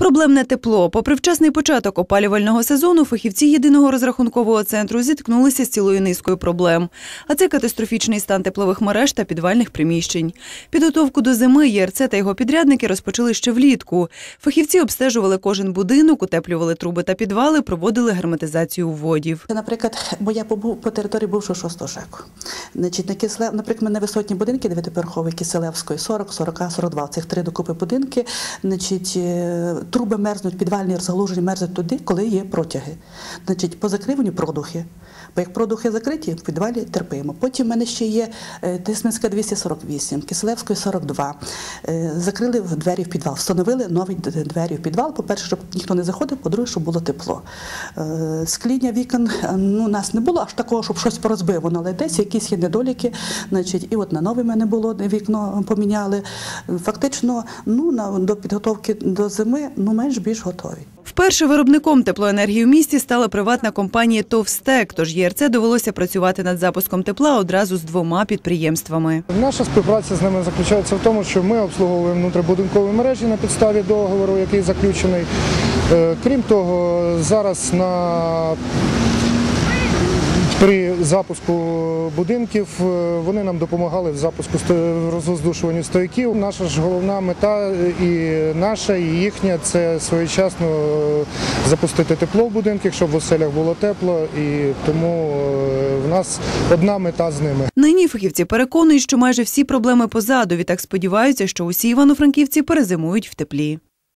Проблемне тепло. Попри вчасний початок опалювального сезону, фахівці єдиного розрахункового центру зіткнулися з цілою низкою проблем. А це катастрофічний стан теплових мереж та підвальних приміщень. Підготовку до зими ЄРЦ та його підрядники розпочали ще влітку. Фахівці обстежували кожен будинок, утеплювали труби та підвали, проводили герметизацію вводів. Наприклад, бо я побув по території бувшого шостого ЖЕКу. Значить, на Кисле, наприклад, мене висотні будинки дев'ятиповерхові Киселевської 40, 40, 42. Цих три докупи будинки. Е, труби мерзнуть, підвальні розгалужені мерзнуть туди, коли є протяги. Значить, по закриванню продухи. Бо як продухи закриті, в підвалі терпимо. Потім в мене ще є е, Тисменська 248, Киселевської 42. Е, Закрили двері в підвал, встановили нові двері в підвал. По-перше, щоб ніхто не заходив, по-друге, щоб було тепло. Е, Скління вікон ну, нас не було аж такого, щоб щось порозбивано, але десь якісь є недоліки. Значить, і от на нове мене було вікно поміняли. Фактично, ну, до підготовки до зими ну, менш більш готові. Вперше виробником теплоенергії в місті стала приватна компанія «Товстек», тож ЄРЦ довелося працювати над запуском тепла одразу з двома підприємствами. Наша співпраця з ними заключається в тому, що ми обслуговуємо внутрібудинкові мережі на підставі договору, який заключений. Е, Крім того, зараз на при запуску будинків е, вони нам допомагали в запуску в стояків. Наша ж головна мета е, і наша, і їхня це своєчасно е, запустити тепло в будинках, щоб в оселях було тепло. І тому е, в нас одна мета з ними. Нині фахівці переконують, що майже всі проблеми позаду. Відтак сподіваються, що усі івано-франківці перезимують в теплі.